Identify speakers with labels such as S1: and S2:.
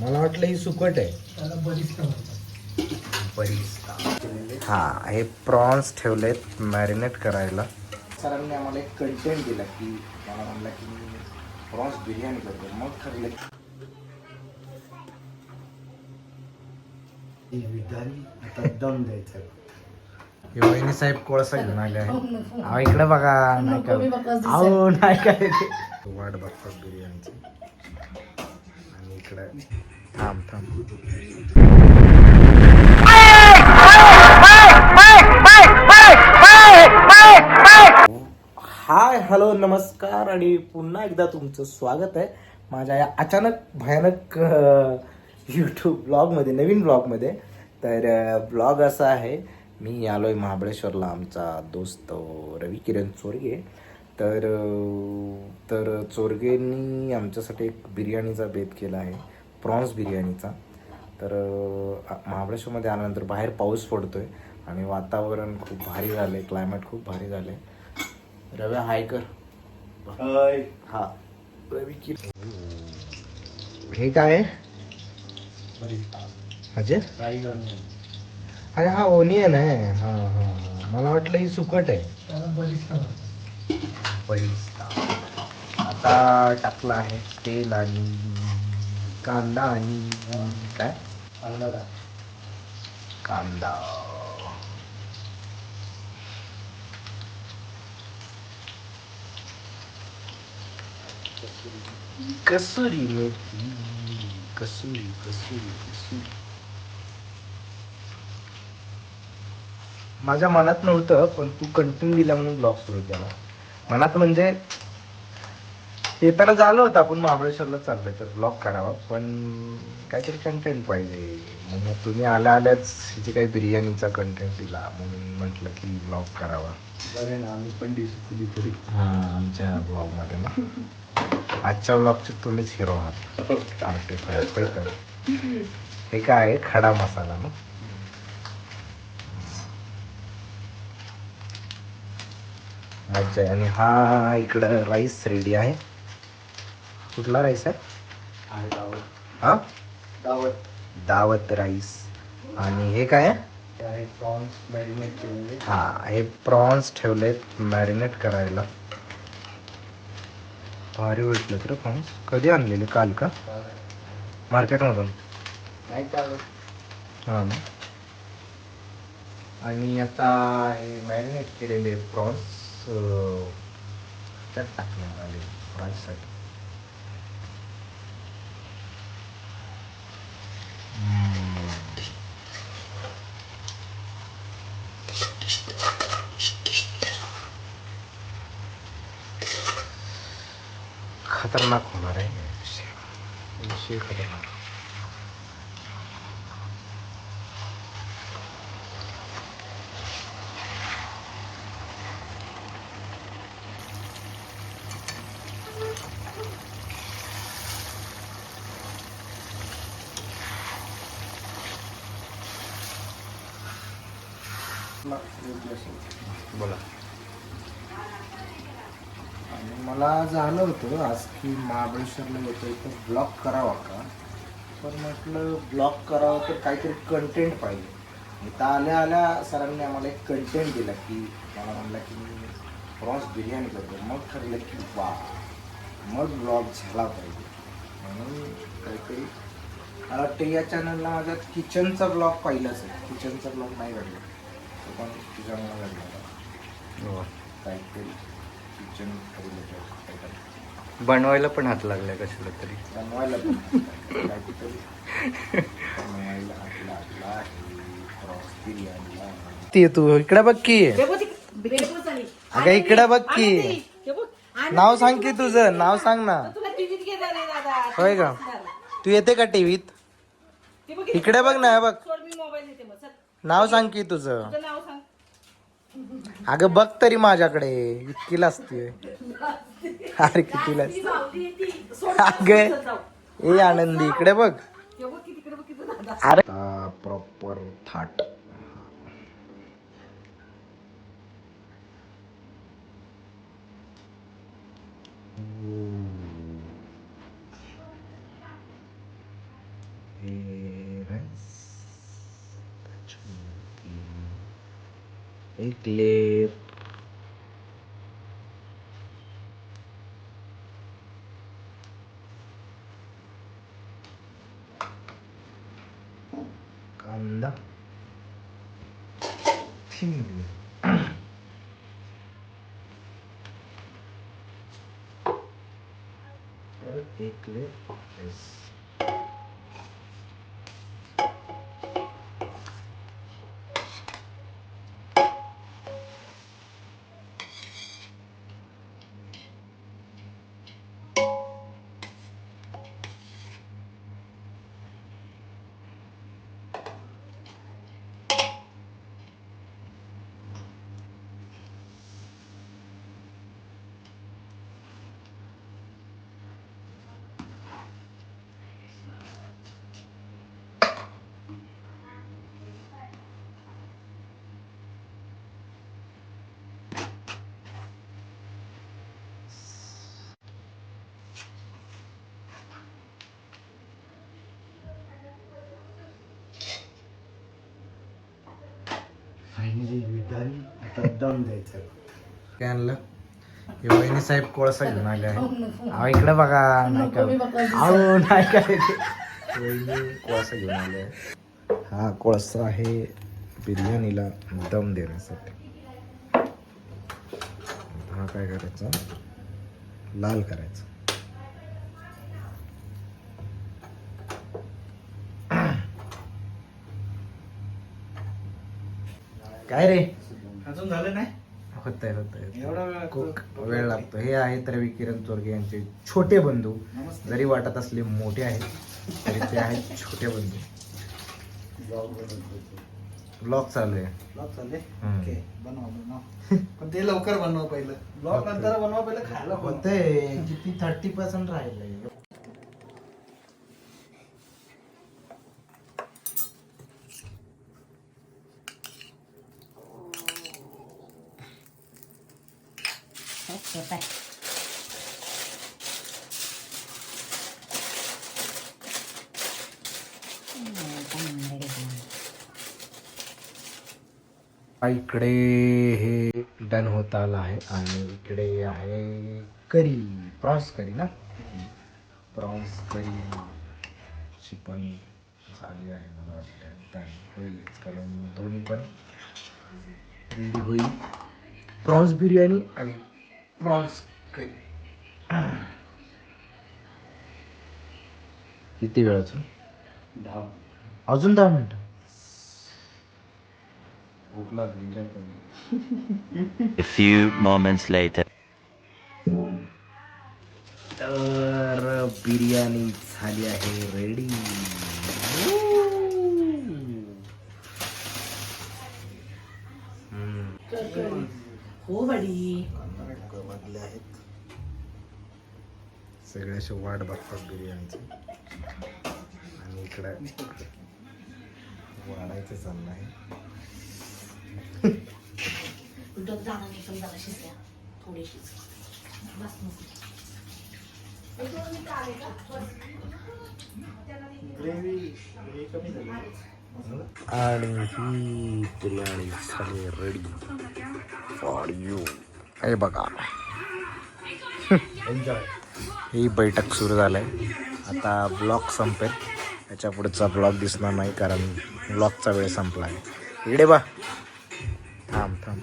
S1: मला वाटलं ही सुकट आहे.
S2: त्याला म्हणतात.
S1: हा हे प्रॉन्स ठेवलेत मॅरिनेट करायला. सरांनी आम्हाला एक कंटेंट दिला की मला म्हणला की मी प्रॉन्स बिर्याणी करतो मग ठरले. आता दम द्यायचा वहिनी साहेब कोळसा घेऊन आले आहे अहो इकडे बघा नाही का? अहो नाही काय ते. वाट बघतात बिर्याणीची. इकडे थांब थांब. हाय हॅलो नमस्कार आणि पुन्हा एकदा तुमचं स्वागत आहे माझ्या या अचानक भयानक यूट्यूब ब्लॉगमध्ये नवीन ब्लॉगमध्ये तर ब्लॉग असा आहे मी आलो आहे महाबळेश्वरला आमचा दोस्त रवी किरण चोरगे. तर तर चोरगेंनी आमच्यासाठी एक बिर्याणीचा बेत केला आहे. प्रॉन्स बिर्याणीचा. तर महाबळेश्वरमध्ये आल्यानंतर बाहेर पाऊस पडतोय आणि वातावरण खूप भारी झालंय. क्लायमेट खूप भारी झालंय. रव्या हाय कर. हा. रवी की हे काय? आहे? अजय? अरे हा ओनियन आहे. हा हा हा. मला वाटलं ही सुकट आहे. बरिस्ता आता टाकला आहे तेल आणि कांदा आणि काय? कांदा. कसुरी मेथी कसुरी कसुरी कसुरी. माझ्या मनात नव्हतं पण तू कंटिन्यू दिला म्हणून ब्लॉग सुरू केला मनात म्हणजे येताना झालं होतं आपण महाबळेश्वरला चाललोय तर ब्लॉग करावा पण काहीतरी कंटेंट पाहिजे. मग तुम्ही आल्या आल्याच हिची काही बिर्याणीचा कंटेंट दिला म्हणून म्हटलं की ब्लॉग करावा.
S3: बरं ना आम्ही पण तरी
S1: हा आमच्या ब्लॉगमध्ये ना. आजच्या ब्लॉगचे तुम्हीच हिरो आहात. आर्टिफायर हे काय आहे? खडा मसाला ना? अच्छा आणि हा इकडं राईस रेडी आहे. कुठला राईस आहे? हा?
S3: दावत.
S1: दावत राईस. आणि हे काय आहे?
S3: प्रॉन्स मॅरिनेट केलेले.
S1: हा हे प्रॉन्स ठेवलेत मॅरिनेट करायला. भारी भेटलं तर प्रॉन्स. कधी आणलेले? काल का? मार्केटमधून
S3: नाही
S1: हा ना. आणि आता हे मॅरिनेट केलेले prawns. त्यात टाकण्यात आले फ्रायसाठी खतरनाक होणार आहे विषय खतरनाक बोला. आणि मला झालं होतं आज की महाबळेश्वरला येतो तर ब्लॉग करावा का? पण म्हटलं ब्लॉग करावं तर काहीतरी कंटेंट पाहिजे. इथं आल्या आल्या सरांनी आम्हाला एक कंटेंट दिला की मला म्हणलं की मी प्रॉन्स बिर्याणी करतो. मग ठरलं की वा मग ब्लॉग झाला पाहिजे. म्हणून काहीतरी मला वाटतं या चॅनलला माझ्या किचनचा ब्लॉग पहिलाच आहे. किचनचा ब्लॉग नाही घडला काहीतरी किचन रिलेटेड काहीतरी
S3: बनवायला पण हात लागलाय कशाला तरी.
S1: बनवायला पण काहीतरी बनवायला हात लागला आहे. क्रॉस बिर्याणीला ती तू इकडे बघ की. अगं इकडे बघ की. नाव सांग की तुझं नाव सांग ना. होय का? तू येते का टीव्हीत? इकडे बघ ना हे बघ. नाव सांग की तुझं. अगं बघ तरी माझ्याकडे. इतकी लाजते अरे किती लाज अगं ए आनंदी इकडे बघ. अरे. प्रॉपर थाट हे एक लेप. कांदा. थिंबली एक लेप. राईस
S3: आता दम द्यायचा.
S1: काय आणलं? हे वहिनी साहेब कोळसा घेऊन आले आहे अहो इकडे बघा नाही का? अहो नाही काय ते. वहिनी कोळसा घेऊन आले आहे. हा कोळसा आहे बिर्याणीला दम देण्यासाठी. हा काय करायचा? लाल करायचा. काय रे?
S2: अजून झालं नाही?
S1: होत आहे होत आहे खूप वेळ लागतो. हे आहेत रवी किरण चोरगे यांचे छोटे बंधू. जरी वाटत असले मोठे आहेत तरी ते आहेत छोटे बंधू. ब्लॉग चालू आहे.
S2: ब्लॉग. ओके बनवा बनवा. पण ते लवकर बनवा पहिलं. ब्लॉग नंतर बनवा पहिलं खायला.
S1: होतंय. किती थर्टी पर्सेंट राहिलंय. इकडे हे डन होत आलं आहे आणि इकडे आहे करी प्रॉन्स करी ना? प्रॉन्स करी. चिकन झाली आहे मला वाटतं. डन होईल कारण दोन्ही पण रेडी होईल. प्रॉन्स बिर्याणी आणि प्रॉन्स करी. किती वेळाचं
S3: दहा.
S1: अजून दहा मिनटं?
S3: भूक लागली काय कमी.
S4: A few moments later.
S1: तर बिर्याणी झाली आहे रेडी
S5: हो बडी
S1: वाढले आहेत सगळे असे वाट बघतात बिर्याणीची. आणि इकडे वाढायचं चाललं आहे.
S5: डग जाणार नाही जरा शिजल्या थोडीशीच. बस
S1: आणि ही बिर्याणी झाली रेडी फॉर यू हे बघा. ही बैठक सुरू झालंय. आता ब्लॉग संपेल. त्याच्या पुढचा ब्लॉग दिसणार नाही कारण ब्लॉगचा वेळ संपला आहे इकडे बा थांब थांब.